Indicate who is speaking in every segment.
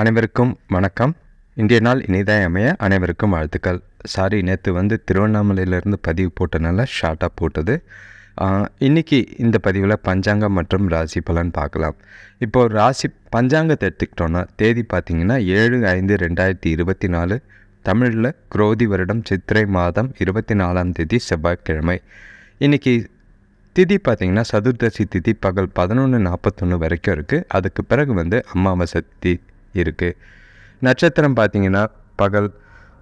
Speaker 1: அனைவருக்கும் வணக்கம். இன்றைய நாள் இனிதாய் அமைய அனைவருக்கும் வாழ்த்துக்கள். சாரி நேற்று வந்து திருவண்ணாமலையிலேருந்து பதிவு போட்டனால ஷார்ட்டாக போட்டது. இன்றைக்கி இன்னைக்கு இந்த பதிவில் பஞ்சாங்கம் மற்றும் ராசி பலன் பார்க்கலாம். இப்போது ராசி பஞ்சாங்கத்தை எடுத்துக்கிட்டோன்னா தேதி பார்த்தீங்கன்னா ஏழு ஐந்து ரெண்டாயிரத்தி இருபத்தி நாலு தமிழில் குரோதி வருடம் சித்திரை மாதம் இருபத்தி நாலாம் தேதி செவ்வாய்க்கிழமை. இன்னைக்கு திதி பார்த்திங்கன்னா சதுர்தசி திதி பகல் பதினொன்று நாற்பத்தொன்று வரைக்கும் இருக்குது அதுக்கு பிறகு வந்து அமாவாசை திதி. இருக்குது நட்சத்திரம் பார்த்தீங்கன்னா பகல்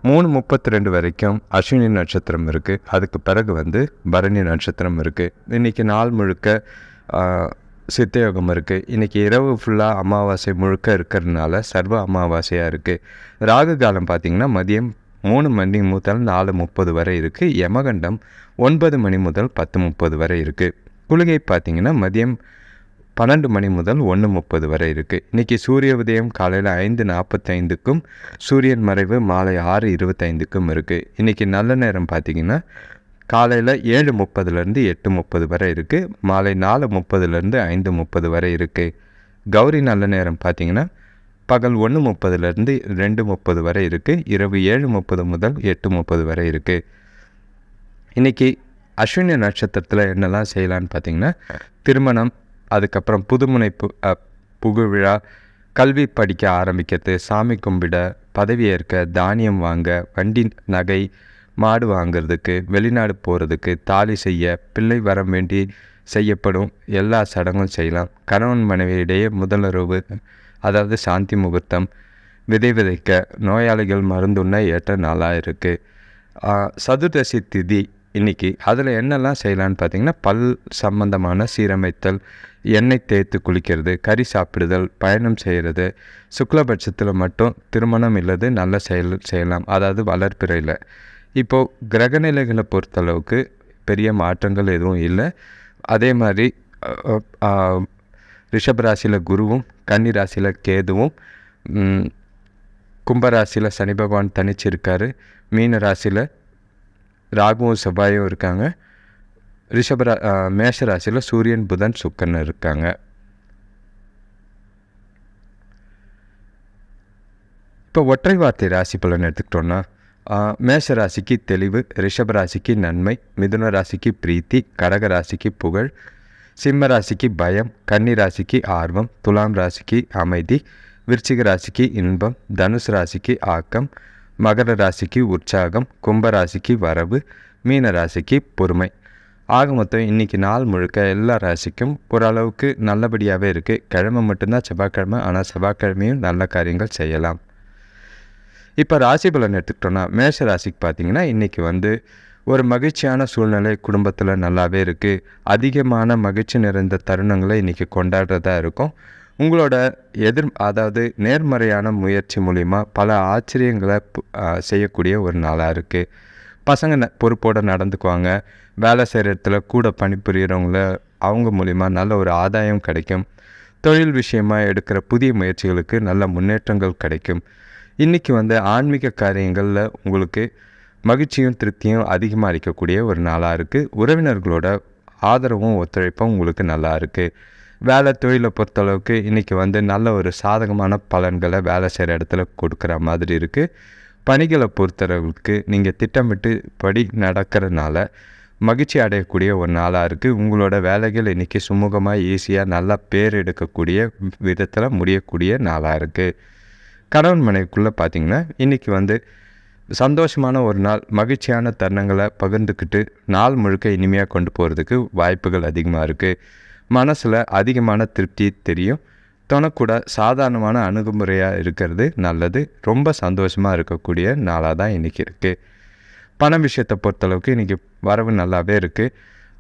Speaker 1: மூணு முப்பத்தி ரெண்டு வரைக்கும் அஸ்வினி நட்சத்திரம் இருக்குது அதுக்கு பிறகு வந்து பரணி நட்சத்திரம் இருக்குது இன்றைக்கி நாள் முழுக்க சித்தயோகம் இருக்குது இன்றைக்கி இரவு ஃபுல்லாக அமாவாசை முழுக்க இருக்கிறதுனால சர்வ அமாவாசையாக இருக்குது ராகு காலம் பார்த்திங்கன்னா மதியம் மூணு மணி முதல் நாலு முப்பது வரை இருக்குது யமகண்டம் ஒன்பது மணி முதல் பத்து முப்பது வரை இருக்குது குளிகை பார்த்திங்கன்னா மதியம் பன்னெண்டு மணி முதல் ஒன்று முப்பது வரை இருக்குது இன்றைக்கி சூரிய உதயம் காலையில் ஐந்து நாற்பத்தைந்துக்கும் சூரியன் மறைவு மாலை ஆறு இருபத்தைந்துக்கும் இருக்குது இன்றைக்கி நல்ல நேரம் பார்த்திங்கன்னா காலையில் ஏழு முப்பதுலேருந்து எட்டு முப்பது வரை இருக்குது மாலை நாலு முப்பதுலேருந்து ஐந்து முப்பது வரை இருக்குது கௌரி நல்ல நேரம் பார்த்திங்கன்னா பகல் ஒன்று முப்பதுலேருந்து ரெண்டு முப்பது வரை இருக்குது இரவு ஏழு முப்பது முதல் எட்டு முப்பது வரை இருக்குது இன்றைக்கி அஸ்வினி நட்சத்திரத்தில் என்னெல்லாம் செய்யலான்னு பார்த்தீங்கன்னா திருமணம் அதுக்கப்புறம் புதுமுனை பு புகுவிழா கல்வி படிக்க ஆரம்பிக்கிறது சாமி கும்பிட பதவி ஏற்க தானியம் வாங்க வண்டி நகை மாடு வாங்குறதுக்கு வெளிநாடு போகிறதுக்கு தாலி செய்ய பிள்ளை வர வேண்டி செய்யப்படும் எல்லா சடங்கும் செய்யலாம். கணவன் மனைவியிடையே முதலுறவு அதாவது சாந்தி முகூர்த்தம் விதை விதைக்க நோயாளிகள் மருந்துண்ண ஏற்ற நாளாக இருக்குது சதுர்தசி திதி இன்னைக்கு. அதில் என்னெல்லாம் செய்யலான்னு பார்த்திங்கன்னா பல் சம்பந்தமான சீரமைத்தல் எண்ணெய் தேய்த்து குளிக்கிறது கறி சாப்பிடுதல் பயணம் செய்கிறது சுக்லபட்சத்தில் மட்டும் திருமணம் இல்லது நல்ல செயல் செய்யலாம். அதாவது வளர்ப்பிறையில். இப்போது கிரகநிலைகளை பொறுத்தளவுக்கு பெரிய மாற்றங்கள் எதுவும் இல்லை. அதே மாதிரி ரிஷபராசியில் குருவும் கன்னி ராசியில் கேதுவும் கும்பராசியில் சனி பகவான் தனிச்சிருக்காரு. மீன ராசியில் ராகுவும் செவ்வாயும் இருக்காங்க. ரிஷபரா மேஷராசியில் மேஷ ராசியில் சூரியன் புதன் சுக்கன் இருக்காங்க. இப்போ ஒற்றை வார்த்தை ராசி பலன் எடுத்துக்கிட்டோன்னா மேஷ ராசிக்கு தெளிவு ரிஷப ராசிக்கு நன்மை மிதுன ராசிக்கு பிரீத்தி கடக ராசிக்கு புகழ் சிம்ம ராசிக்கு பயம் கன்னி ராசிக்கு ஆர்வம் துலாம் ராசிக்கு அமைதி விருச்சிக ராசிக்கு இன்பம் தனுசு ராசிக்கு ஆக்கம் மகர ராசிக்கு உற்சாகம் கும்ப ராசிக்கு வரவு மீன ராசிக்கு பொறுமை. ஆக மொத்தம் இன்றைக்கி நாள் முழுக்க எல்லா ராசிக்கும் ஓரளவுக்கு நல்லபடியாகவே இருக்குது கிழமை மட்டும்தான் செவ்வாய்க்கிழமை ஆனால் செவ்வாய்க்கிழமையும் நல்ல காரியங்கள் செய்யலாம். இப்போ ராசி பலன் எடுத்துக்கிட்டோன்னா மேஷ ராசிக்கு பார்த்தீங்கன்னா இன்றைக்கி வந்து ஒரு மகிழ்ச்சியான சூழ்நிலை குடும்பத்தில் நல்லாவே இருக்குது அதிகமான மகிழ்ச்சி நிறைந்த தருணங்களை இன்றைக்கி கொண்டாடுறதா இருக்கும். உங்களோட எதிர் அதாவது நேர்மறையான முயற்சி மூலிமா பல ஆச்சரியங்களை செய்யக்கூடிய ஒரு நாளாக இருக்குது பசங்க ந பொறுப்போடு நடந்துக்குவாங்க. வேலை செய்கிற இடத்துல கூட பணிபுரியறவங்கள அவங்க மூலிமா நல்ல ஒரு ஆதாயம் கிடைக்கும். தொழில் விஷயமாக எடுக்கிற புதிய முயற்சிகளுக்கு நல்ல முன்னேற்றங்கள் கிடைக்கும். இன்றைக்கி வந்து ஆன்மீக காரியங்களில் உங்களுக்கு மகிழ்ச்சியும் திருப்தியும் அதிகமாக அளிக்கக்கூடிய ஒரு நாளாக இருக்குது உறவினர்களோட ஆதரவும் ஒத்துழைப்பும் உங்களுக்கு நல்லா இருக்குது வேலை தொழிலை பொறுத்தளவுக்கு இன்றைக்கி வந்து நல்ல ஒரு சாதகமான பலன்களை வேலை செய்கிற இடத்துல கொடுக்குற மாதிரி இருக்குது பணிகளை பொறுத்தளவுக்கு நீங்கள் திட்டமிட்டு படி நடக்கிறதுனால மகிழ்ச்சி அடையக்கூடிய ஒரு நாளாக இருக்குது உங்களோட வேலைகள் இன்றைக்கி சுமூகமாக ஈஸியாக நல்லா பேர் எடுக்கக்கூடிய விதத்தில் முடியக்கூடிய நாளாக இருக்குது கணவன் மனைவிக்குள்ளே பார்த்தீங்கன்னா இன்றைக்கி வந்து சந்தோஷமான ஒரு நாள் மகிழ்ச்சியான தருணங்களை பகிர்ந்துக்கிட்டு நாள் முழுக்க இனிமையாக கொண்டு போகிறதுக்கு வாய்ப்புகள் அதிகமாக இருக்குது மனசில் அதிகமான திருப்தி தெரியும். தொணக்கூட சாதாரணமான அணுகுமுறையாக இருக்கிறது நல்லது. ரொம்ப சந்தோஷமாக இருக்கக்கூடிய நாளாக தான் இன்றைக்கி இருக்குது பண விஷயத்தை பொறுத்தளவுக்கு இன்றைக்கி வரவு நல்லாவே இருக்குது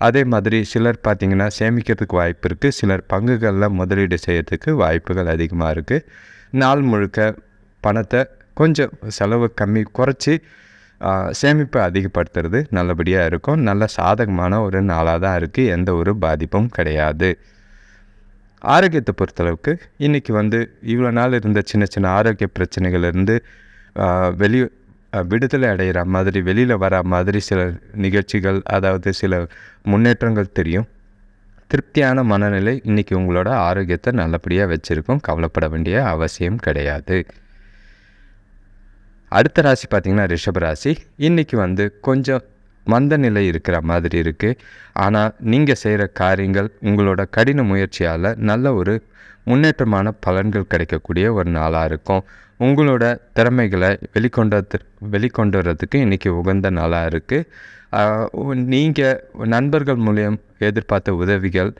Speaker 1: அதே மாதிரி சிலர் பார்த்திங்கன்னா சேமிக்கிறதுக்கு வாய்ப்பு இருக்குது சிலர் பங்குகளில் முதலீடு செய்யறதுக்கு வாய்ப்புகள் அதிகமாக இருக்குது நாள் முழுக்க பணத்தை கொஞ்சம் செலவு கம்மி குறைச்சி சேமிப்பை அதிகப்படுத்துறது நல்லபடியாக இருக்கும். நல்ல சாதகமான ஒரு நாளாக தான் இருக்குது எந்த ஒரு பாதிப்பும் கிடையாது. ஆரோக்கியத்தை பொறுத்தளவுக்கு இன்றைக்கி வந்து இவ்வளோ நாள் இருந்த சின்ன சின்ன ஆரோக்கிய பிரச்சனைகள்லேருந்து வெளி விடுதலை அடைகிற மாதிரி வெளியில் வர மாதிரி சில நிகழ்ச்சிகள் அதாவது சில முன்னேற்றங்கள் தெரியும். திருப்தியான மனநிலை இன்றைக்கி உங்களோட ஆரோக்கியத்தை நல்லபடியாக வச்சுருக்கும். கவலைப்பட வேண்டிய அவசியம் கிடையாது. அடுத்த ராசி பார்த்திங்கன்னா ரிஷப ராசி. இன்றைக்கி வந்து கொஞ்சம் மந்த நிலை இருக்கிற மாதிரி இருக்குது ஆனால் நீங்கள் செய்கிற காரியங்கள் உங்களோட கடின முயற்சியால் நல்ல ஒரு முன்னேற்றமான பலன்கள் கிடைக்கக்கூடிய ஒரு நாளாக இருக்கும். உங்களோட திறமைகளை வெளிக்கொண்டு வெளிக்கொண்டு வர்றதுக்கு இன்றைக்கி உகந்த நாளாக இருக்குது நீங்கள் நண்பர்கள் மூலியம் எதிர்பார்த்த உதவிகள்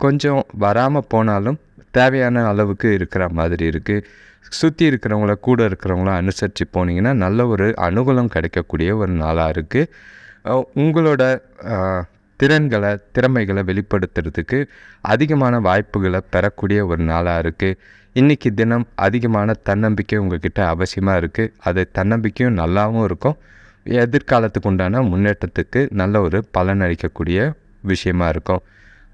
Speaker 1: கொஞ்சம் வராமல் போனாலும் தேவையான அளவுக்கு இருக்கிற மாதிரி இருக்குது சுற்றி இருக்கிறவங்கள கூட இருக்கிறவங்கள அனுசரித்து போனீங்கன்னா நல்ல ஒரு அனுகூலம் கிடைக்கக்கூடிய ஒரு நாளாக இருக்குது உங்களோட திறன்களை திறமைகளை வெளிப்படுத்துறதுக்கு அதிகமான வாய்ப்புகளை பெறக்கூடிய ஒரு நாளாக இருக்குது இன்றைக்கி தினம் அதிகமான தன்னம்பிக்கை உங்கள்கிட்ட அவசியமாக இருக்குது அது தன்னம்பிக்கையும் நல்லாவும் இருக்கும். எதிர்காலத்துக்கு உண்டான முன்னேற்றத்துக்கு நல்ல ஒரு பலன் அளிக்கக்கூடிய விஷயமா இருக்கும்.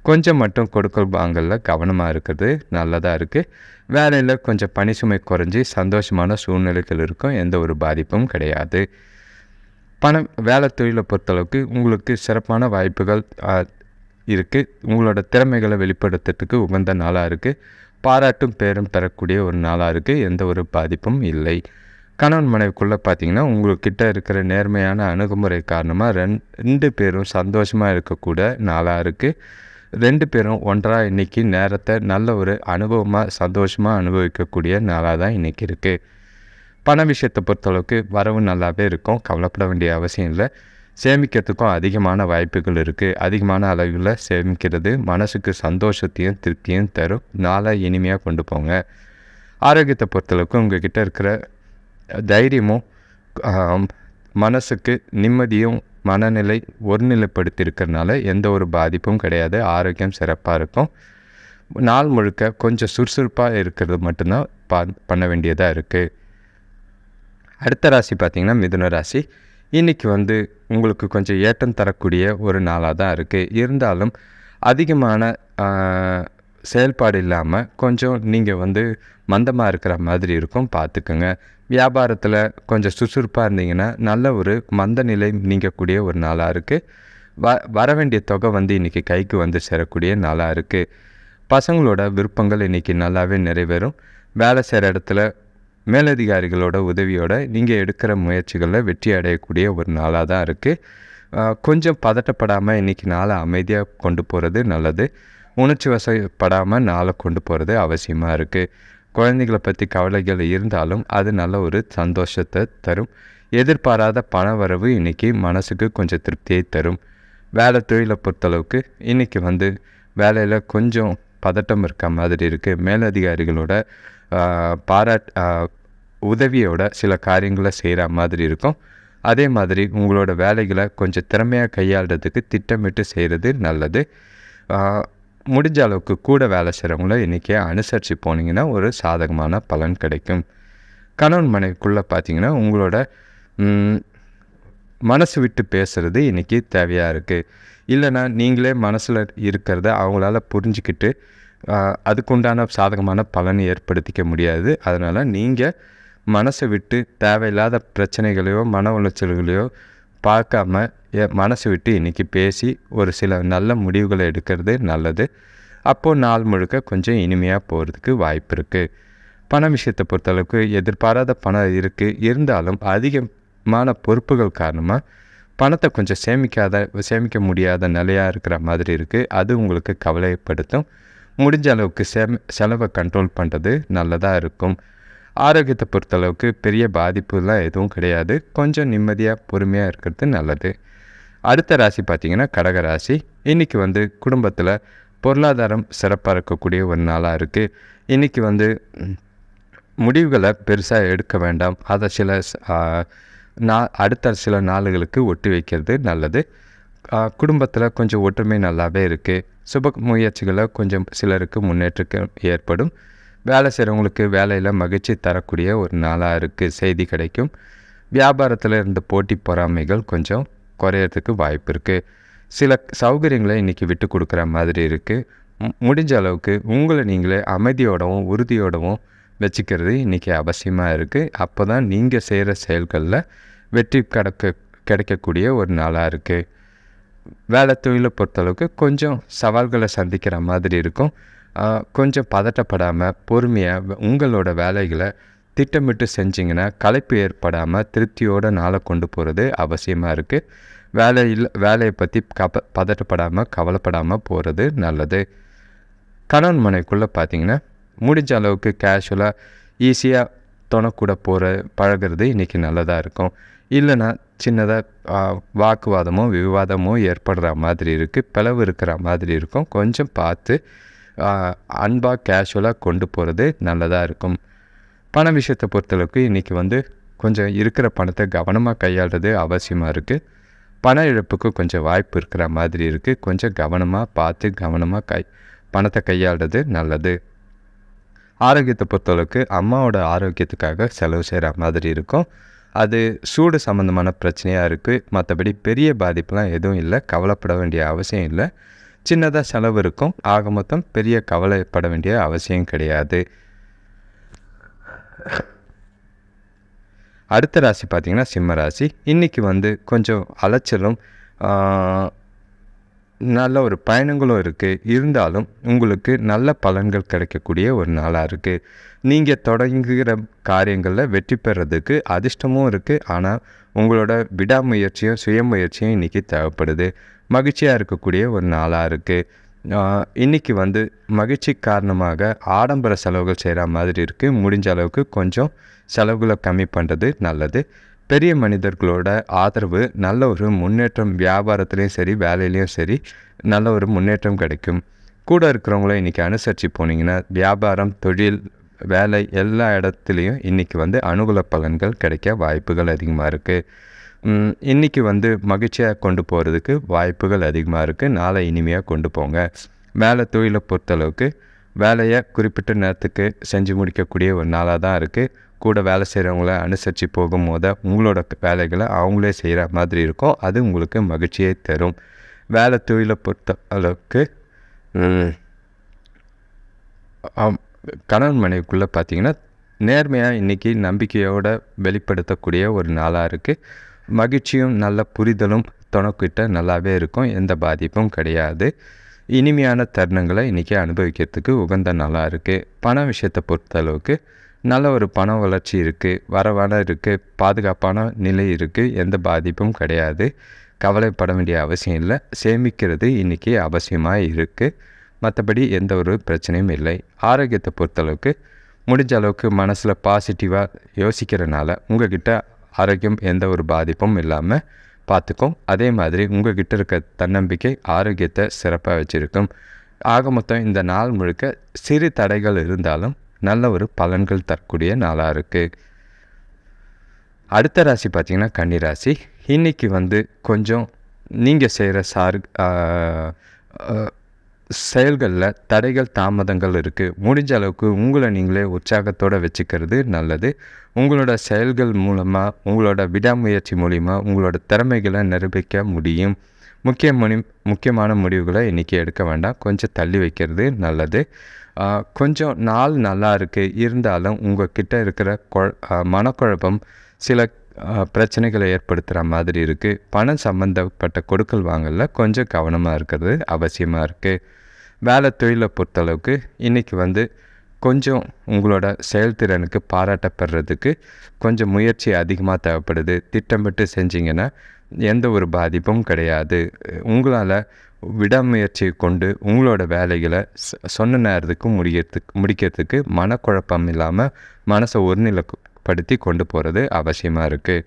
Speaker 1: கொஞ்சம் மட்டும் கொடுக்கல் வாங்கலில் கவனமாக இருக்கிறது நல்லதாக இருக்குது வேலையில் கொஞ்சம் பணி சுமை குறைஞ்சி சந்தோஷமான சூழ்நிலைகள் இருக்கும். எந்த ஒரு பாதிப்பும் கிடையாது. பணம் வேலை தொழிலை பொறுத்தளவுக்கு உங்களுக்கு சிறப்பான வாய்ப்புகள் இருக்குது உங்களோட திறமைகளை வெளிப்படுத்துறதுக்கு உகந்த நாளாக இருக்குது பாராட்டும் பேரும் பெறக்கூடிய ஒரு நாளாக இருக்குது எந்த ஒரு பாதிப்பும் இல்லை. கணவன் மனைவிக்குள்ளே பார்த்தீங்கன்னா உங்கள்கிட்ட இருக்கிற நேர்மையான அணுகுமுறை காரணமாக ரெண் ரெண்டு பேரும் சந்தோஷமாக இருக்கக்கூட நாளாக இருக்குது ரெண்டு பேரும் ஒன்றாக இன்றைக்கி நேரத்தை நல்ல ஒரு அனுபவமாக சந்தோஷமாக அனுபவிக்கக்கூடிய நாளாக தான் இன்றைக்கி இருக்குது பண விஷயத்தை பொறுத்தளவுக்கு வரவு நல்லாவே இருக்கும். கவலைப்பட வேண்டிய அவசியம் இல்லை. சேமிக்கிறதுக்கும் அதிகமான வாய்ப்புகள் இருக்குது அதிகமான அளவில் சேமிக்கிறது மனசுக்கு சந்தோஷத்தையும் திருப்தியும் தரும். நாளை இனிமையாக கொண்டு போங்க. ஆரோக்கியத்தை பொறுத்தளவுக்கு உங்கள்கிட்ட இருக்கிற தைரியமும் மனசுக்கு நிம்மதியும் மனநிலை ஒருநிலைப்படுத்தியிருக்கிறதுனால எந்த ஒரு பாதிப்பும் கிடையாது. ஆரோக்கியம் சிறப்பாக இருக்கும். நாள் முழுக்க கொஞ்சம் சுறுசுறுப்பாக இருக்கிறது மட்டும்தான் பா பண்ண வேண்டியதாக இருக்குது அடுத்த ராசி பார்த்திங்கன்னா மிதுன ராசி. இன்றைக்கி வந்து உங்களுக்கு கொஞ்சம் ஏற்றம் தரக்கூடிய ஒரு நாளாக தான் இருக்குது இருந்தாலும் அதிகமான செயல்பாடு இல்லாமல் கொஞ்சம் நீங்கள் வந்து மந்தமாக இருக்கிற மாதிரி இருக்கும் பார்த்துக்குங்க வியாபாரத்தில் கொஞ்சம் சுறுசுறுப்பாக இருந்தீங்கன்னா நல்ல ஒரு மந்த நிலை நீங்கக்கூடிய ஒரு நாளாக இருக்குது வ வர வேண்டிய தொகை வந்து இன்றைக்கி கைக்கு வந்து சேரக்கூடிய நாளாக இருக்குது பசங்களோட விருப்பங்கள் இன்றைக்கி நல்லாவே நிறைவேறும். வேலை செய்கிற இடத்துல மேலதிகாரிகளோட உதவியோட நீங்கள் எடுக்கிற முயற்சிகளில் வெற்றி அடையக்கூடிய ஒரு நாளாக தான் இருக்குது கொஞ்சம் பதட்டப்படாமல் இன்றைக்கி நாளை அமைதியாக கொண்டு போகிறது நல்லது. உணர்ச்சி வசப்படாமல் நாளை கொண்டு போகிறது அவசியமாக இருக்குது குழந்தைகளை பற்றி கவலைகள் இருந்தாலும் அது நல்ல ஒரு சந்தோஷத்தை தரும். எதிர்பாராத பண வரவு இன்றைக்கி மனசுக்கு கொஞ்சம் திருப்தியை தரும். வேலை தொழிலை பொறுத்தளவுக்கு இன்றைக்கி வந்து வேலையில் கொஞ்சம் பதட்டம் இருக்க மாதிரி இருக்குது மேலதிகாரிகளோட பாராட் உதவியோட சில காரியங்களை செய்கிற மாதிரி இருக்கும். அதே மாதிரி உங்களோட வேலைகளை கொஞ்சம் திறமையாக கையாளுறதுக்கு திட்டமிட்டு செய்கிறது நல்லது. முடிஞ்ச அளவுக்கு கூட வேலை செய்கிறவங்கள இன்றைக்கி அனுசரித்து போனீங்கன்னா ஒரு சாதகமான பலன் கிடைக்கும். கணவன் மனைவிக்குள்ளே பார்த்தீங்கன்னா உங்களோட மனசு விட்டு பேசுகிறது இன்றைக்கி தேவையாக இருக்குது இல்லைனா நீங்களே மனசில் இருக்கிறத அவங்களால புரிஞ்சிக்கிட்டு அதுக்குண்டான சாதகமான பலனை ஏற்படுத்திக்க முடியாது. அதனால் நீங்கள் மனசை விட்டு தேவையில்லாத பிரச்சனைகளையோ மன உளைச்சல்களையோ பார்க்காம மனசு விட்டு இன்றைக்கி பேசி ஒரு சில நல்ல முடிவுகளை எடுக்கிறது நல்லது. அப்போது நாள் முழுக்க கொஞ்சம் இனிமையாக போகிறதுக்கு வாய்ப்பு இருக்குது பண விஷயத்தை பொறுத்தளவுக்கு எதிர்பாராத பணம் இருக்குது இருந்தாலும் அதிகம் மான பொறுப்புகள் காரணமாக பணத்தை கொஞ்சம் சேமிக்காத சேமிக்க முடியாத நிலையாக இருக்கிற மாதிரி இருக்குது அது உங்களுக்கு கவலைப்படுத்தும். முடிஞ்ச அளவுக்கு சேம செலவை கண்ட்ரோல் பண்ணுறது நல்லதாக இருக்கும். ஆரோக்கியத்தை பொறுத்தளவுக்கு பெரிய பாதிப்புலாம் எதுவும் கிடையாது. கொஞ்சம் நிம்மதியாக பொறுமையாக இருக்கிறது நல்லது. அடுத்த ராசி பார்த்திங்கன்னா கடக ராசி. இன்றைக்கி வந்து குடும்பத்தில் பொருளாதாரம் சிறப்பாக இருக்கக்கூடிய ஒரு நாளாக இருக்குது இன்றைக்கி வந்து முடிவுகளை பெருசாக எடுக்க வேண்டாம். அதை சில நான் அடுத்த சில நாளுகளுக்கு ஒட்டி வைக்கிறது நல்லது. குடும்பத்தில் கொஞ்சம் ஒற்றுமை நல்லாவே இருக்குது சுப முயற்சிகளை கொஞ்சம் சிலருக்கு முன்னேற்றம் ஏற்படும். வேலை செய்கிறவங்களுக்கு வேலையில் மகிழ்ச்சி தரக்கூடிய ஒரு நாளாக இருக்குது செய்தி கிடைக்கும். வியாபாரத்தில் இருந்த போட்டி பொறாமைகள் கொஞ்சம் குறையிறதுக்கு வாய்ப்பு இருக்குது சில சௌகரியங்களை இன்றைக்கி விட்டு கொடுக்குற மாதிரி இருக்குது முடிஞ்ச அளவுக்கு உங்களை நீங்களே அமைதியோடவும் உறுதியோடவும் வச்சுக்கிறது இன்றைக்கி அவசியமாக இருக்குது அப்போ தான் நீங்கள் செய்கிற செயல்களில் வெற்றி கிடக்க கிடைக்கக்கூடிய ஒரு நாளாக இருக்குது வேலை தொழிலை பொறுத்தளவுக்கு கொஞ்சம் சவால்களை சந்திக்கிற மாதிரி இருக்கும். கொஞ்சம் பதட்டப்படாமல் பொறுமையாக உங்களோட வேலைகளை திட்டமிட்டு செஞ்சிங்கன்னா களைப்பு ஏற்படாமல் திருப்தியோடு நாளை கொண்டு போகிறது அவசியமாக இருக்குது வேலையில் வேலையை பற்றி கப பதட்டப்படாமல் கவலைப்படாமல் போகிறது நல்லது. கணவன் மனைக்குள்ளே பார்த்தீங்கன்னா முடிஞ்ச அளவுக்கு கேஷுவலாக ஈஸியாக துணக்கூட போகிற பழகிறது இன்றைக்கி நல்லதாக இருக்கும். இல்லைன்னா சின்னதாக வாக்குவாதமோ விவாதமோ ஏற்படுற மாதிரி இருக்குது பிளவு இருக்கிற மாதிரி இருக்கும். கொஞ்சம் பார்த்து அன்பாக கேஷுவலாக கொண்டு போகிறது நல்லதாக இருக்கும். பண விஷயத்தை பொறுத்தளவுக்கு இன்றைக்கி வந்து கொஞ்சம் இருக்கிற பணத்தை கவனமாக கையாளுறது அவசியமாக இருக்குது பண இழப்புக்கு கொஞ்சம் வாய்ப்பு இருக்கிற மாதிரி இருக்குது கொஞ்சம் கவனமாக பார்த்து கவனமாக கை பணத்தை கையாளுறது நல்லது. ஆரோக்கியத்தை பொறுத்தளவுக்கு அம்மாவோட ஆரோக்கியத்துக்காக செலவு செய்கிற மாதிரி இருக்கும். அது சூடு சம்மந்தமான பிரச்சனையாக இருக்குது மற்றபடி பெரிய பாதிப்புலாம் எதுவும் இல்லை. கவலைப்பட வேண்டிய அவசியம் இல்லை. சின்னதாக செலவு இருக்கும். ஆக மொத்தம் பெரிய கவலைப்பட வேண்டிய அவசியம் கிடையாது. அடுத்த ராசி பார்த்திங்கன்னா சிம்ம ராசி. இன்றைக்கி வந்து கொஞ்சம் அலைச்சலும் நல்ல ஒரு பயணங்களும் இருக்குது இருந்தாலும் உங்களுக்கு நல்ல பலன்கள் கிடைக்கக்கூடிய ஒரு நாளாக இருக்குது நீங்கள் தொடங்குகிற காரியங்களில் வெற்றி பெறதுக்கு அதிர்ஷ்டமும் இருக்குது ஆனால் உங்களோட விடாமுயற்சியும் சுயமுயற்சியும் இன்றைக்கி தேவைப்படுது. மகிழ்ச்சியாக இருக்கக்கூடிய ஒரு நாளாக இருக்குது இன்றைக்கி வந்து மகிழ்ச்சி காரணமாக ஆடம்பர செலவுகள் செய்கிற மாதிரி இருக்குது முடிஞ்ச அளவுக்கு கொஞ்சம் செலவுகளை கம்மி பண்ணுறது நல்லது. பெரிய மனிதர்களோட ஆதரவு நல்ல ஒரு முன்னேற்றம் வியாபாரத்துலேயும் சரி வேலையிலையும் சரி நல்ல ஒரு முன்னேற்றம் கிடைக்கும். கூட இருக்கிறவங்கள இன்றைக்கி அனுசரித்து போனீங்கன்னா வியாபாரம் தொழில் வேலை எல்லா இடத்துலையும் இன்றைக்கி வந்து அனுகூல பலன்கள் கிடைக்க வாய்ப்புகள் அதிகமாக இருக்குது இன்றைக்கி வந்து மகிழ்ச்சியாக கொண்டு போகிறதுக்கு வாய்ப்புகள் அதிகமாக இருக்குது நாளை இனிமையாக கொண்டு போங்க. வேலை தொழிலை பொறுத்தளவுக்கு வேலையை குறிப்பிட்ட நேரத்துக்கு செஞ்சு முடிக்கக்கூடிய ஒரு நாளாக தான் இருக்குது கூட வேலை செய்கிறவங்கள அனுசரித்து போகும்போது உங்களோட வேலைகளை அவங்களே செய்கிற மாதிரி இருக்கும். அது உங்களுக்கு மகிழ்ச்சியை தரும். வேலை தொழிலை பொறுத்த அளவுக்கு கணவன் மனைவிக்குள்ளே பார்த்தீங்கன்னா நேர்மையாக இன்றைக்கி நம்பிக்கையோடு வெளிப்படுத்தக்கூடிய ஒரு நாளாக இருக்குது மகிழ்ச்சியும் நல்ல புரிதலும் துணக்கிட்ட நல்லாவே இருக்கும். எந்த பாதிப்பும் கிடையாது. இனிமையான தருணங்களை இன்றைக்கி அனுபவிக்கிறதுக்கு உகந்த நாளாக இருக்குது பண விஷயத்தை பொறுத்தளவுக்கு நல்ல ஒரு பண வளர்ச்சி இருக்குது வரவான இருக்குது பாதுகாப்பான நிலை இருக்குது எந்த பாதிப்பும் கிடையாது. கவலைப்பட வேண்டிய அவசியம் இல்லை. சேமிக்கிறது இன்றைக்கி அவசியமாக இருக்குது மற்றபடி எந்த ஒரு பிரச்சனையும் இல்லை. ஆரோக்கியத்தை பொறுத்தளவுக்கு முடிஞ்ச அளவுக்கு மனசில் பாசிட்டிவாக யோசிக்கிறனால உங்ககிட்ட ஆரோக்கியம் எந்த ஒரு பாதிப்பும் இல்லாமல் பார்த்துக்கும். அதே மாதிரி உங்கள்கிட்ட இருக்க தன்னம்பிக்கை ஆரோக்கியத்தை சிறப்பாக வச்சுருக்கும். ஆக மொத்தம் இந்த நாள் முழுக்க சிறு தடைகள் இருந்தாலும் நல்ல ஒரு பலன்கள் தரக்கூடிய நாளாக இருக்குது அடுத்த ராசி பார்த்திங்கன்னா கன்னி ராசி. இன்றைக்கி வந்து கொஞ்சம் நீங்கள் செய்கிற சார் செயல்களில் தடைகள் தாமதங்கள் இருக்குது முடிஞ்ச அளவுக்கு உங்களை நீங்களே உற்சாகத்தோடு வச்சுக்கிறது நல்லது. உங்களோட செயல்கள் மூலமாக உங்களோட விடாமுயற்சி மூலிமா உங்களோட திறமைகளை நிரூபிக்க முடியும். முக்கிய முனி முக்கியமான முடிவுகளை இன்றைக்கி எடுக்க வேண்டாம். கொஞ்சம் தள்ளி வைக்கிறது நல்லது. கொஞ்சம் நாள் நல்லா இருக்குது இருந்தாலும் உங்கள் கிட்டே இருக்கிற கொ மனக்குழப்பம் சில பிரச்சனைகளை ஏற்படுத்துகிற மாதிரி இருக்குது பணம் சம்மந்தப்பட்ட கொடுக்கல் வாங்கல கொஞ்சம் கவனமாக இருக்கிறது அவசியமாக இருக்குது வேலை தொழிலை பொறுத்தளவுக்கு இன்றைக்கி வந்து கொஞ்சம் உங்களோட செயல்திறனுக்கு பாராட்டப்படுறதுக்கு கொஞ்சம் முயற்சி அதிகமாக தேவைப்படுது. திட்டமிட்டு செஞ்சிங்கன்னா எந்த ஒரு பாதிப்பும் கிடையாது. உங்களால் விடாமுயற்சியை கொண்டு உங்களோட வேலைகளை சொன்ன நேரத்துக்கு முடிக்கிறதுக்கு முடிக்கிறதுக்கு மனக்குழப்பம் இல்லாமல் மனசை படுத்தி கொண்டு போகிறது அவசியமாக இருக்குது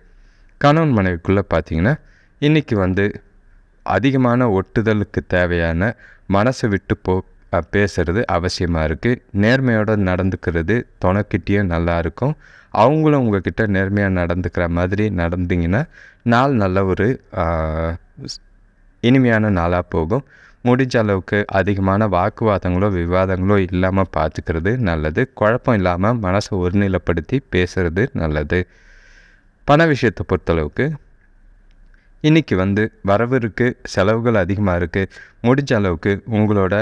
Speaker 1: கணவன் மனைவிக்குள்ளே பார்த்தீங்கன்னா இன்றைக்கி வந்து அதிகமான ஒட்டுதலுக்கு தேவையான மனசை விட்டு போ பேசுகிறது பேசுறது அவசியமாக இருக்குது நேர்மையோடு நடந்துக்கிறது துணைக்கிட்டேயும் நல்லா இருக்கும். அவங்களும் உங்ககிட்ட நேர்மையாக நடந்துக்கிற மாதிரி நடந்தீங்கன்னா நாள் நல்ல ஒரு இனிமையான நாளாக போகும். முடிஞ்ச அளவுக்கு அதிகமான வாக்குவாதங்களோ விவாதங்களோ இல்லாமல் பார்த்துக்கிறது நல்லது. குழப்பம் இல்லாமல் மனசை ஒருநிலைப்படுத்தி பேசுறது நல்லது. பண விஷயத்தை பொறுத்தளவுக்கு இன்றைக்கி வந்து வரவு இருக்குது செலவுகள் அதிகமாக இருக்குது முடிஞ்ச அளவுக்கு உங்களோட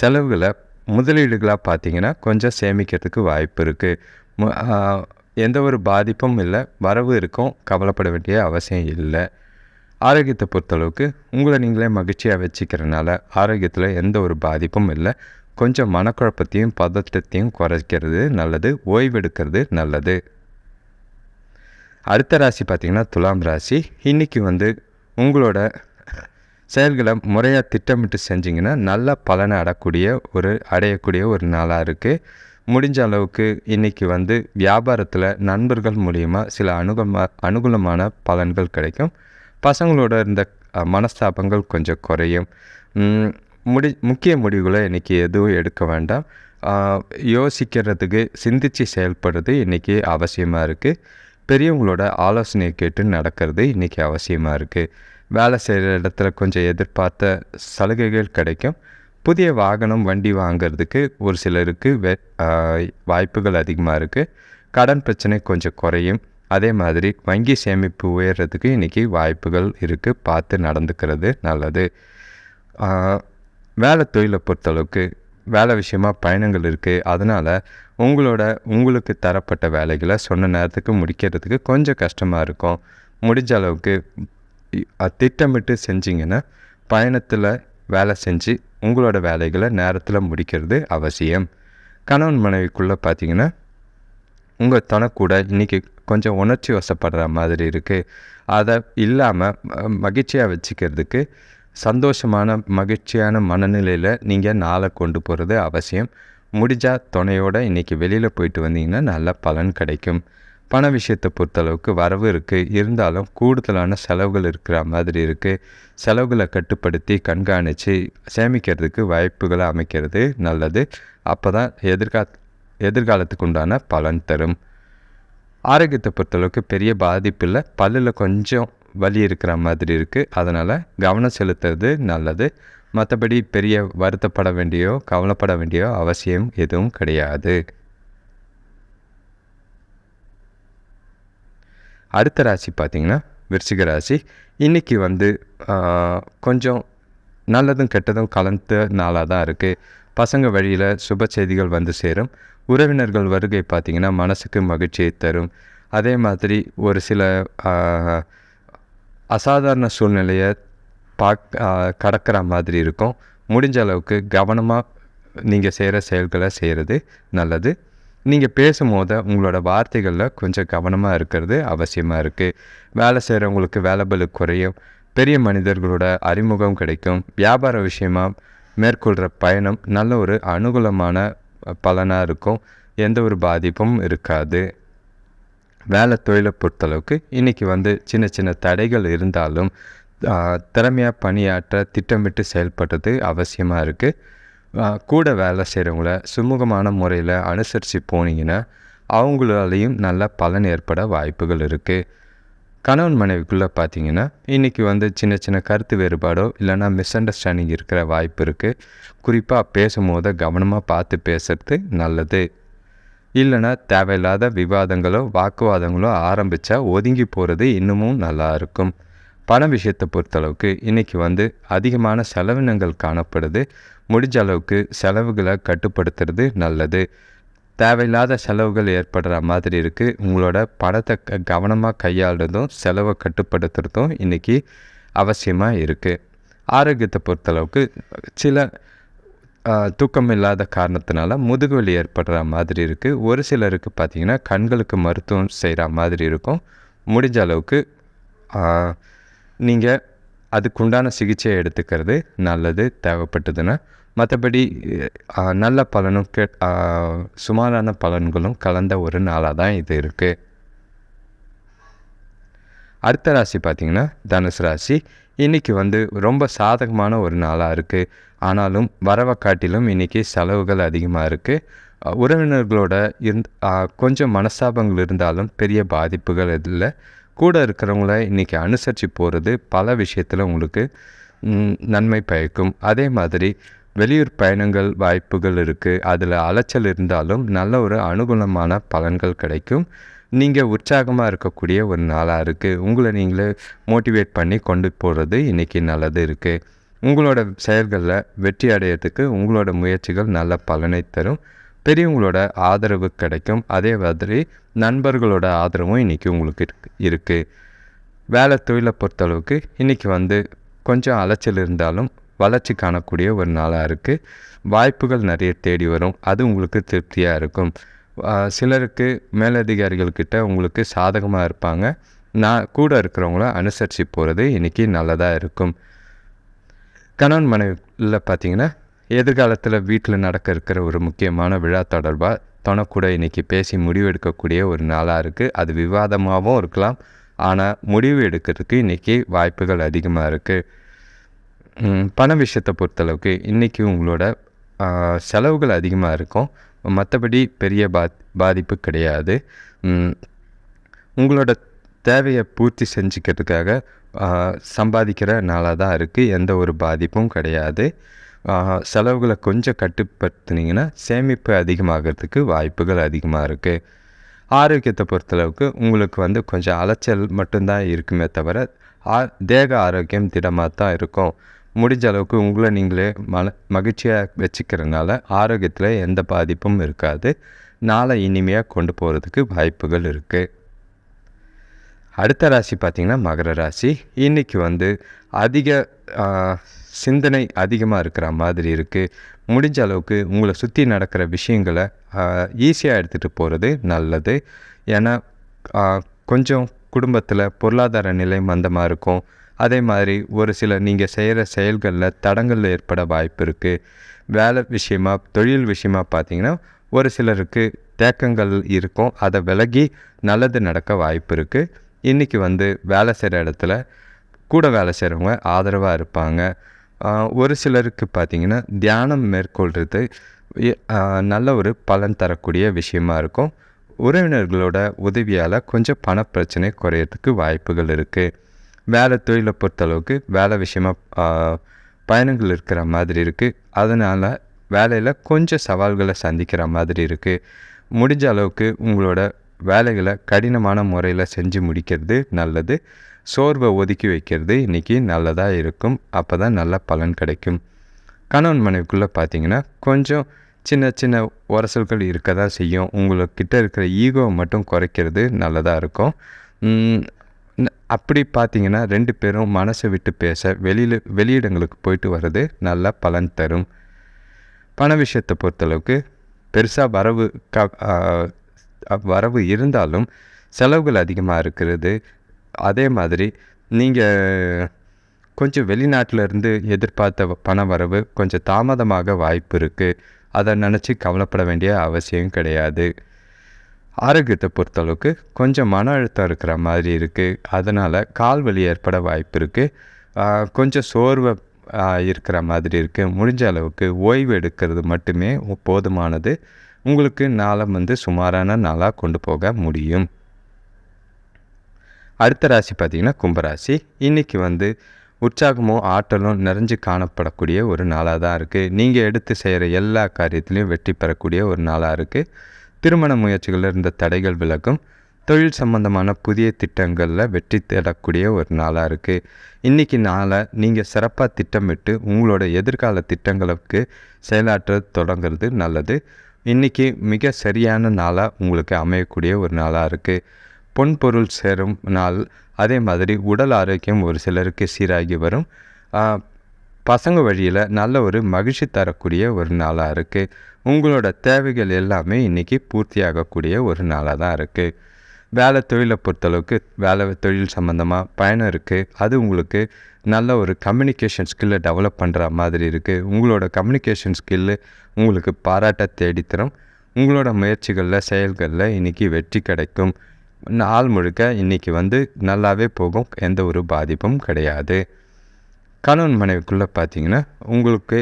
Speaker 1: செலவுகளை முதலீடுகளாக பார்த்தீங்கன்னா கொஞ்சம் சேமிக்கிறதுக்கு வாய்ப்பு இருக்குது எந்த ஒரு பாதிப்பும் இல்லை. வரவு இருக்கும். கவலைப்பட வேண்டிய அவசியம் இல்லை. ஆரோக்கியத்தை பொறுத்தளவுக்கு உங்களை நீங்களே மகிழ்ச்சியாக வச்சுக்கிறனால ஆரோக்கியத்தில் எந்த ஒரு பாதிப்பும் இல்லை. கொஞ்சம் மனக்குழப்பத்தையும் பதட்டத்தையும் குறைக்கிறது நல்லது ஓய்வெடுக்கிறது நல்லது. அடுத்த ராசி பார்த்திங்கன்னா துலாம் ராசி. இன்றைக்கி வந்து உங்களோட செயல்களை முறையாக திட்டமிட்டு செஞ்சிங்கன்னா நல்ல பலனை அடக்கூடிய ஒரு அடையக்கூடிய ஒரு நாளாக இருக்குது முடிஞ்ச அளவுக்கு இன்றைக்கி வந்து வியாபாரத்தில் நண்பர்கள் மூலிமா சில அனுகமா அனுகூலமான பலன்கள் கிடைக்கும். பசங்களோட இருந்த மனஸ்தாபங்கள் கொஞ்சம் குறையும். முடி முக்கிய முடிவுகளை இன்றைக்கி எதுவும் எடுக்க வேண்டாம். யோசிக்கிறதுக்கு சிந்திச்சு செயல்படுறது இன்றைக்கி அவசியமாக இருக்குது பெரியவங்களோட ஆலோசனையை கேட்டு நடக்கிறது இன்றைக்கி அவசியமாக இருக்குது வேலை செய்கிற இடத்துல கொஞ்சம் எதிர்பார்த்த சலுகைகள் கிடைக்கும். புதிய வாகனம் வண்டி வாங்குறதுக்கு ஒரு சிலருக்கு வே வாய்ப்புகள் அதிகமாக இருக்குது கடன் பிரச்சனை கொஞ்சம் குறையும். அதே மாதிரி வங்கி சேமிப்பு உயர்றதுக்கு இன்றைக்கி வாய்ப்புகள் இருக்குது பார்த்து நடந்துக்கிறது நல்லது. வேலை தொழிலை பொறுத்தளவுக்கு வேலை விஷயமா பயணங்கள் இருக்குது அதனால் உங்களோட உங்களுக்கு தரப்பட்ட வேலைகளை சொன்ன நேரத்துக்கு முடிக்கிறதுக்கு கொஞ்சம் கஷ்டமாக இருக்கும். முடிஞ்ச அளவுக்கு திட்டமிட்டு செஞ்சிங்கன்னா பயணத்தில் வேலை செஞ்சு உங்களோட வேலைகளை நேரத்தில் முடிக்கிறது அவசியம். கணவன் மனைவிக்குள்ளே பார்த்தீங்கன்னா உங்கள் துணை கூட இன்றைக்கி கொஞ்சம் உணர்ச்சி வசப்படுற மாதிரி இருக்குது அதை இல்லாமல் மகிழ்ச்சியாக வச்சுக்கிறதுக்கு சந்தோஷமான மகிழ்ச்சியான மனநிலையில் நீங்கள் நாளை கொண்டு போகிறது அவசியம். முடிஞ்சால் துணையோடு இன்றைக்கி வெளியில் போயிட்டு வந்தீங்கன்னா நல்ல பலன் கிடைக்கும். பண விஷயத்தை பொறுத்தளவுக்கு வரவு இருக்குது இருந்தாலும் கூடுதலான செலவுகள் இருக்கிற மாதிரி இருக்குது செலவுகளை கட்டுப்படுத்தி கண்காணித்து சேமிக்கிறதுக்கு வாய்ப்புகளை அமைக்கிறது நல்லது. அப்போ தான் எதிர்கா எதிர்காலத்துக்கு உண்டான பலன் தரும். ஆரோக்கியத்தை பொறுத்தளவுக்கு பெரிய பாதிப்பு இல்லை பல்லில் கொஞ்சம் வலி இருக்கிற மாதிரி இருக்குது அதனால் கவனம் செலுத்துறது நல்லது. மற்றபடி பெரிய வருத்தப்பட வேண்டியோ கவலைப்பட வேண்டியோ அவசியம் எதுவும் கிடையாது. அடுத்த ராசி பார்த்திங்கன்னா விருச்சிக ராசி. இன்றைக்கி வந்து ஆஹ், கொஞ்சம் நல்லதும் கெட்டதும் கலந்த நாளாக தான் இருக்குது பசங்க வழியில் சுப செய்திகள் வந்து சேரும். உறவினர்கள் வருகை பார்த்திங்கன்னா மனசுக்கு மகிழ்ச்சியை தரும். அதே மாதிரி ஒரு சில அசாதாரண சூழ்நிலையை பாக் கடக்கிற மாதிரி இருக்கும். முடிஞ்ச அளவுக்கு கவனமாக நீங்கள் செய்கிற செயல்களை செய்கிறது நல்லது. நீங்கள் பேசும்போது உங்களோட வார்த்தைகளில் கொஞ்சம் கவனமாக இருக்கிறது அவசியமாக இருக்குது வேலை செய்கிறவங்களுக்கு வேலை குறையும். பெரிய மனிதர்களோட அறிமுகம் கிடைக்கும். வியாபார விஷயமாக மேற்கொள்கிற பயணம் நல்ல ஒரு அனுகூலமான பலனாக இருக்கும் எந்த ஒரு பாதிப்பும் இருக்காது. வேலை தொழிலை பொறுத்தளவுக்கு இன்றைக்கி வந்து சின்ன சின்ன தடைகள் இருந்தாலும் திறமையாக பணியாற்ற திட்டமிட்டு செயல்படுறது அவசியமாக இருக்குது கூட வேலை செய்கிறவங்கள சுமூகமான முறையில் அனுசரித்து போனீங்கன்னா அவங்களாலையும் நல்ல பலன் ஏற்பட வாய்ப்புகள் இருக்குது கணவன் மனைவிக்குள்ளே பார்த்தீங்கன்னா இன்றைக்கி வந்து சின்ன சின்ன கருத்து வேறுபாடோ இல்லைன்னா மிஸ் அண்டர்ஸ்டாண்டிங் இருக்கிற வாய்ப்பு இருக்குது குறிப்பாக பேசும்போது கவனமாக பார்த்து பேசுறது நல்லது. இல்லைன்னா தேவையில்லாத விவாதங்களோ வாக்குவாதங்களோ ஆரம்பித்தா ஒதுங்கி போகிறது இன்னமும் நல்லா இருக்கும். பண விஷயத்தை பொறுத்தளவுக்கு இன்றைக்கி வந்து அதிகமான செலவினங்கள் காணப்படுது. முடிஞ்ச அளவுக்கு செலவுகளை கட்டுப்படுத்துறது நல்லது. தேவையில்லாத செலவுகள் ஏற்படுற மாதிரி இருக்குது உங்களோட பணத்தை க கவனமாக கையாளுறதும் செலவை கட்டுப்படுத்துறதும் இன்றைக்கி அவசியமாக இருக்குது ஆரோக்கியத்தை பொறுத்தளவுக்கு சில தூக்கம் இல்லாத காரணத்தினால முதுகுவலி ஏற்படுற மாதிரி இருக்குது ஒரு சிலருக்கு பார்த்திங்கன்னா கண்களுக்கு மருத்துவம் செய்கிற மாதிரி இருக்கும். முடிஞ்ச அளவுக்கு நீங்கள் அதுக்குண்டான சிகிச்சையை எடுத்துக்கிறது நல்லது தேவைப்பட்டதுன்னா மற்றபடி நல்ல பலனும் கெ சுமாரான பலன்களும் கலந்த ஒரு நாளாக தான் இது இருக்குது அடுத்த ராசி பார்த்திங்கன்னா தனுசு ராசி. இன்றைக்கி வந்து ரொம்ப சாதகமான ஒரு நாளாக இருக்குது ஆனாலும் வரவை காட்டிலும் இன்றைக்கி செலவுகள் அதிகமாக இருக்குது உறவினர்களோட இருந் கொஞ்சம் மனஸ்தாபங்கள் இருந்தாலும் பெரிய பாதிப்புகள் இல்லை. கூட இருக்கிறவங்கள இன்றைக்கி அனுசரித்து போகிறது பல விஷயத்தில் உங்களுக்கு நன்மை பயக்கும். அதே மாதிரி வெளியூர் பயணங்கள் வாய்ப்புகள் இருக்குது அதில் அலைச்சல் இருந்தாலும் நல்ல ஒரு அனுகூலமான பலன்கள் கிடைக்கும். நீங்கள் உற்சாகமாக இருக்கக்கூடிய ஒரு நாளாக இருக்குது உங்களை நீங்களே மோட்டிவேட் பண்ணி கொண்டு போகிறது இன்றைக்கி நல்லது இருக்குது உங்களோட செயல்களில் வெற்றி அடையிறதுக்கு உங்களோட முயற்சிகள் நல்ல பலனை தரும். பெரியவங்களோட ஆதரவு கிடைக்கும். அதே மாதிரி நண்பர்களோட ஆதரவும் இன்றைக்கி உங்களுக்கு இருக்குது வேலை தொழிலை பொறுத்தளவுக்கு இன்றைக்கி வந்து கொஞ்சம் அலைச்சல் இருந்தாலும் வளர்ச்சி காணக்கூடிய ஒரு நாளாக இருக்குது வாய்ப்புகள் நிறைய தேடி வரும். அது உங்களுக்கு திருப்தியாக இருக்கும். சிலருக்கு மேலதிகாரிகள்கிட்ட உங்களுக்கு சாதகமாக இருப்பாங்க. நான் கூட இருக்கிறவங்கள அனுசரித்து போகிறது இன்றைக்கி நல்லதாக இருக்கும். கணவன் மனைவியில் பார்த்தீங்கன்னா எதிர்காலத்தில் வீட்டில் நடக்க இருக்கிற ஒரு முக்கியமான விழா தொடர்பாக தொணக்கூட இன்றைக்கி பேசி முடிவெடுக்கக்கூடிய ஒரு நாளாக இருக்குது அது விவாதமாகவும் இருக்கலாம். ஆனால் முடிவு எடுக்கிறதுக்கு இன்றைக்கி வாய்ப்புகள் அதிகமாக இருக்குது பண விஷயத்தை பொறுத்தளவுக்கு இன்றைக்கி உங்களோட செலவுகள் அதிகமாக இருக்கும். மற்றபடி பெரிய பா பாதிப்பு கிடையாது. உங்களோட தேவையை பூர்த்தி செஞ்சுக்கிறதுக்காக சம்பாதிக்கிற நாளாக தான் இருக்குது எந்த ஒரு பாதிப்பும் கிடையாது. செலவுகளை கொஞ்சம் கட்டுப்படுத்துனீங்கன்னா சேமிப்பு அதிகமாகிறதுக்கு வாய்ப்புகள் அதிகமாக இருக்குது ஆரோக்கியத்தை பொறுத்தளவுக்கு உங்களுக்கு வந்து கொஞ்சம் அலைச்சல் மட்டும்தான் இருக்குமே தவிர ஆ தேக ஆரோக்கியம் திடமாக தான் இருக்கும். முடிஞ்ச அளவுக்கு உங்களை நீங்களே மல மகிழ்ச்சியாக வச்சுக்கிறதுனால ஆரோக்கியத்தில் எந்த பாதிப்பும் இருக்காது. நாளை இனிமையாக கொண்டு போகிறதுக்கு வாய்ப்புகள் இருக்குது அடுத்த ராசி பார்த்திங்கன்னா மகர ராசி. இன்றைக்கி வந்து அதிக சிந்தனை அதிகமாக இருக்கிற மாதிரி இருக்குது முடிஞ்ச அளவுக்கு உங்களை சுற்றி நடக்கிற விஷயங்களை ஈஸியாக எடுத்துகிட்டு போகிறது நல்லது. ஏன்னா கொஞ்சம் குடும்பத்தில் பொருளாதார நிலை மந்தமாக இருக்கும். அதே மாதிரி ஒரு சில நீங்கள் செய்கிற செயல்களில் தடங்கள் ஏற்பட வாய்ப்பு இருக்குது வேலை விஷயமா தொழில் விஷயமா பார்த்தீங்கன்னா ஒரு சிலருக்கு தேக்கங்கள் இருக்கும். அதை விலகி நல்லது நடக்க வாய்ப்பு இருக்குது இன்றைக்கி வந்து வேலை செய்கிற இடத்துல கூட வேலை செய்கிறவங்க ஆதரவாக இருப்பாங்க. ஒரு சிலருக்கு பார்த்திங்கன்னா தியானம் மேற்கொள்கிறது நல்ல ஒரு பலன் தரக்கூடிய விஷயமா இருக்கும். உறவினர்களோட உதவியால் கொஞ்சம் பணப்பிரச்சனை குறையிறதுக்கு வாய்ப்புகள் இருக்குது வேலை தொழிலை பொறுத்தளவுக்கு வேலை விஷயமா பயணங்கள் இருக்கிற மாதிரி இருக்குது அதனால் வேலையில் கொஞ்சம் சவால்களை சந்திக்கிற மாதிரி இருக்குது முடிஞ்ச அளவுக்கு உங்களோட வேலைகளை கடினமான முறையில் செஞ்சு முடிக்கிறது நல்லது. சோர்வை ஒதுக்கி வைக்கிறது இன்றைக்கி நல்லதாக இருக்கும். அப்போ தான் நல்ல பலன் கிடைக்கும். கணவன் மனைவிக்குள்ளே பார்த்தீங்கன்னா கொஞ்சம் சின்ன சின்ன உரசல்கள் இருக்க தான் செய்யும். உங்கள்கிட்ட இருக்கிற ஈகோவை மட்டும் குறைக்கிறது நல்லதாக இருக்கும். அப்படி பார்த்தீங்கன்னா ரெண்டு பேரும் மனசை விட்டு பேச வெளியில் வெளியிடங்களுக்கு போயிட்டு வர்றது நல்ல பலன் தரும். பண விஷயத்தை பொறுத்தளவுக்கு பெருசாக வரவு க வரவு இருந்தாலும் செலவுகள் அதிகமாக இருக்கிறது. அதே மாதிரி நீங்கள் கொஞ்சம் வெளிநாட்டிலேருந்து எதிர்பார்த்த பண வரவு கொஞ்சம் தாமதமாக வாய்ப்பு இருக்குது அதை நினச்சி கவலைப்பட வேண்டிய அவசியம் கிடையாது. ஆரோக்கியத்தை பொறுத்தளவுக்கு கொஞ்சம் மன அழுத்தம் இருக்கிற மாதிரி இருக்குது அதனால் கால் வலி ஏற்பட வாய்ப்பு இருக்குது கொஞ்சம் சோர்வை இருக்கிற மாதிரி இருக்குது முடிஞ்ச அளவுக்கு ஓய்வு எடுக்கிறது மட்டுமே போதுமானது. உங்களுக்கு நாளம் வந்து சுமாரான நாளாக கொண்டு போக முடியும். அடுத்த ராசி பார்த்திங்கன்னா கும்பராசி. இன்றைக்கி வந்து உற்சாகமும் ஆற்றலும் நிறைஞ்சு காணப்படக்கூடிய ஒரு நாளாக தான் இருக்குது நீங்கள் எடுத்து செய்கிற எல்லா காரியத்திலையும் வெற்றி பெறக்கூடிய ஒரு நாளாக இருக்குது திருமண முயற்சிகளில் இருந்த தடைகள் விலகும். தொழில் சம்பந்தமான புதிய திட்டங்களில் வெற்றி தேடக்கூடிய ஒரு நாளாக இருக்குது இன்றைக்கி நாளை நீங்கள் சிறப்பாக திட்டமிட்டு உங்களோட எதிர்கால திட்டங்களுக்கு செயலாற்ற தொடங்குறது நல்லது. இன்றைக்கி மிக சரியான நாளாக உங்களுக்கு அமையக்கூடிய ஒரு நாளாக இருக்குது பொன் பொருள் சேரும் நாள். அதே மாதிரி உடல் ஆரோக்கியம் ஒரு சிலருக்கு சீராகி வரும். பசங்க வழியில் நல்ல ஒரு மகிழ்ச்சி தரக்கூடிய ஒரு நாளாக இருக்குது உங்களோட தேவைகள் எல்லாமே இன்றைக்கி பூர்த்தியாகக்கூடிய ஒரு நாளாக தான் இருக்குது வேலை தொழிலை பொறுத்தளவுக்கு வேலை தொழில் சம்மந்தமாக பயணம் இருக்குது அது உங்களுக்கு நல்ல ஒரு கம்யூனிகேஷன் ஸ்கில்லை டெவலப் பண்ணுற மாதிரி இருக்குது உங்களோட கம்யூனிகேஷன் ஸ்கில்லு உங்களுக்கு பாராட்ட தேடித்தரும். உங்களோட முயற்சிகளில் செயல்களில் இன்றைக்கி வெற்றி கிடைக்கும். நாள் முழுக்க இன்றைக்கி வந்து நல்லாவே போகும். எந்த ஒரு பாதிப்பும் கிடையாது. கணவன் மனைவிக்குள்ளே பார்த்தீங்கன்னா உங்களுக்கு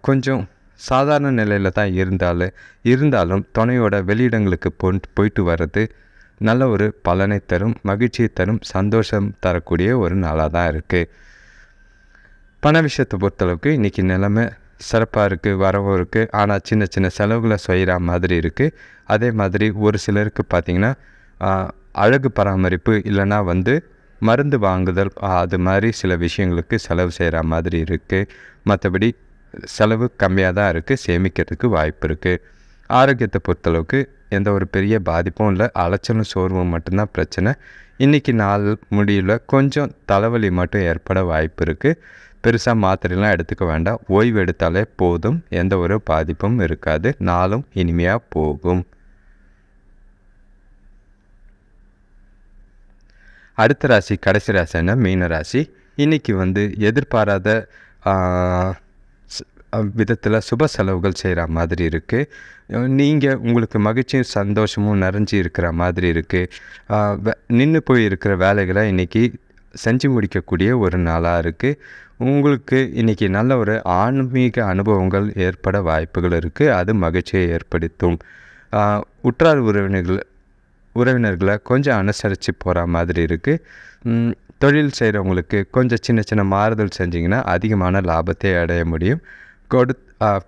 Speaker 1: கொஞ்சம் சாதாரண நிலையில் தான் இருந்தாலும் இருந்தாலும் துணையோட வெளியிடங்களுக்கு போ போயிட்டு வர்றது நல்ல ஒரு பலனை தரும் மகிழ்ச்சியை தரும் சந்தோஷம் தரக்கூடிய ஒரு நாளாக தான் இருக்குது பண விஷயத்தை பொறுத்தளவுக்கு இன்றைக்கி நிலைமை சிறப்பாக இருக்குது வரவும் இருக்குது ஆனால் சின்ன சின்ன செலவுகளை செய்கிற மாதிரி இருக்குது அதே மாதிரி ஒரு சிலருக்கு பார்த்திங்கன்னா அழகு பராமரிப்பு இல்லைன்னா வந்து மருந்து வாங்குதல் அது மாதிரி சில விஷயங்களுக்கு செலவு செய்கிற மாதிரி இருக்குது மற்றபடி செலவு கம்மியாக தான் இருக்குது சேமிக்கிறதுக்கு வாய்ப்பு இருக்குது ஆரோக்கியத்தை பொறுத்தளவுக்கு எந்த ஒரு பெரிய பாதிப்பும் இல்லை அலைச்சலும் சோர்வும் மட்டும்தான் பிரச்சனை. இன்றைக்கி நாள் முடியல கொஞ்சம் தலைவலி மட்டும் ஏற்பட வாய்ப்பு இருக்குது பெருசாக மாத்திரைலாம் எடுத்துக்க வேண்டாம். ஓய்வு எடுத்தாலே போதும் எந்த ஒரு பாதிப்பும் இருக்காது. நாளும் இனிமையாக போகும். அடுத்த ராசி கடைசி ராசின்னா மீன ராசி. இன்றைக்கி வந்து எதிர்பாராத விதத்தில் சுப செலவுகள் செய்கிற மாதிரி இருக்குது நீங்கள் உங்களுக்கு மகிழ்ச்சியும் சந்தோஷமும் நிறைஞ்சி இருக்கிற மாதிரி இருக்குது நின்று போய் இருக்கிற வேலைகளை இன்றைக்கி செஞ்சு முடிக்கக்கூடிய ஒரு நாளாக இருக்குது உங்களுக்கு இன்றைக்கி நல்ல ஒரு ஆன்மீக அனுபவங்கள் ஏற்பட வாய்ப்புகள் இருக்குது அது மகிழ்ச்சியை ஏற்படுத்தும். உற்றார் உறவினர்கள் உறவினர்களை கொஞ்சம் அனுசரித்து போகிற மாதிரி இருக்குது தொழில் செய்கிறவங்களுக்கு கொஞ்சம் சின்ன சின்ன மாறுதல் செஞ்சிங்கன்னா அதிகமான லாபத்தை அடைய முடியும். கொடு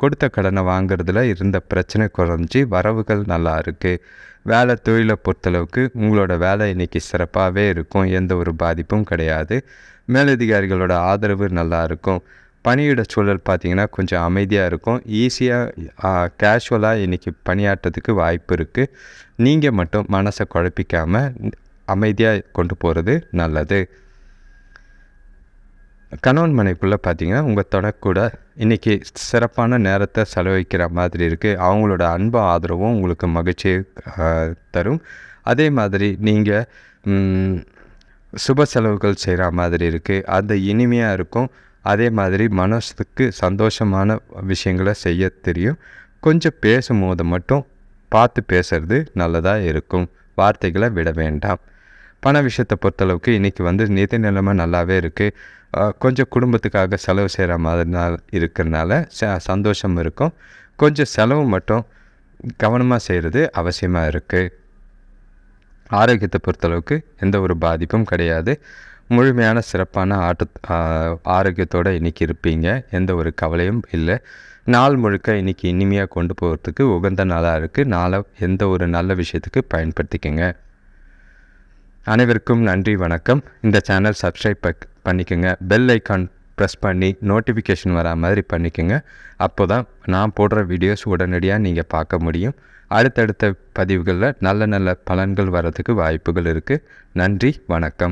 Speaker 1: கொடுத்த கடனை வாங்குறதுல இருந்த பிரச்சனை குறைஞ்சி வரவுகள் நல்லா இருக்குது வேலை தொழிலை பொறுத்தளவுக்கு உங்களோட வேலை இன்றைக்கி சிறப்பாகவே இருக்கும். எந்த ஒரு பாதிப்பும் கிடையாது. மேலதிகாரிகளோட ஆதரவு நல்லா இருக்கும். பணியிட சூழல் பார்த்திங்கன்னா கொஞ்சம் அமைதியாக இருக்கும். ஈஸியாக கேஷுவலாக இன்றைக்கி பணியாற்றத்துக்கு வாய்ப்பு இருக்குது நீங்கள் மட்டும் மனசை குழப்பிக்காமல் அமைதியாக கொண்டு போகிறது நல்லது. கணவன் மனைக்குள்ளே பார்த்தீங்கன்னா உங்கள் தொடக்கூட இன்றைக்கி சிறப்பான நேரத்தை செலவழிக்கிற மாதிரி இருக்குது அவங்களோட அன்பு ஆதரவும் உங்களுக்கு மகிழ்ச்சியை தரும். அதே மாதிரி நீங்கள் சுப செலவுகள் செய்கிற மாதிரி இருக்குது அந்த இனிமையாக இருக்கும். அதே மாதிரி மனசுக்கு சந்தோஷமான விஷயங்களை செய்ய தெரியும். கொஞ்சம் பேசும்போது மட்டும் பார்த்து பேசுறது நல்லதாக இருக்கும். வார்த்தைகளை விட வேண்டாம். பண விஷயத்தை பொறுத்தளவுக்கு இன்றைக்கி வந்து நிதி நிலைமை நல்லாவே இருக்குது கொஞ்சம் குடும்பத்துக்காக செலவு செய்கிற மாதிரி இருக்கிறனால ச சந்தோஷம் இருக்கும். கொஞ்சம் செலவு மட்டும் கவனமாக செய்கிறது அவசியமாக இருக்குது ஆரோக்கியத்தை பொறுத்தளவுக்கு எந்த ஒரு பாதிப்பும் கிடையாது. முழுமையான சிறப்பான ஆட்டு ஆரோக்கியத்தோடு இன்றைக்கி இருப்பீங்க. எந்த ஒரு கவலையும் இல்லை. நாள் முழுக்க இன்றைக்கி இனிமையாக கொண்டு போகிறதுக்கு உகந்த நாளாக இருக்குது நாளை எந்த ஒரு நல்ல விஷயத்துக்கு பயன்படுத்திக்கோங்க. அனைவருக்கும் நன்றி வணக்கம். இந்த சேனல் சப்ஸ்கிரைப் பண்ணிக்கோங்க. பெல் ஐக்கான் ப்ரெஸ் பண்ணி நோட்டிஃபிகேஷன் வரா மாதிரி பண்ணிக்கோங்க. அப்போ தான் நான் போடுற வீடியோஸ் உடனடியாக நீங்கள் பார்க்க முடியும். அடுத்தடுத்த பதிவுகளில் நல்ல நல்ல பலன்கள் வர்றதுக்கு வாய்ப்புகள் இருக்குது நன்றி வணக்கம்.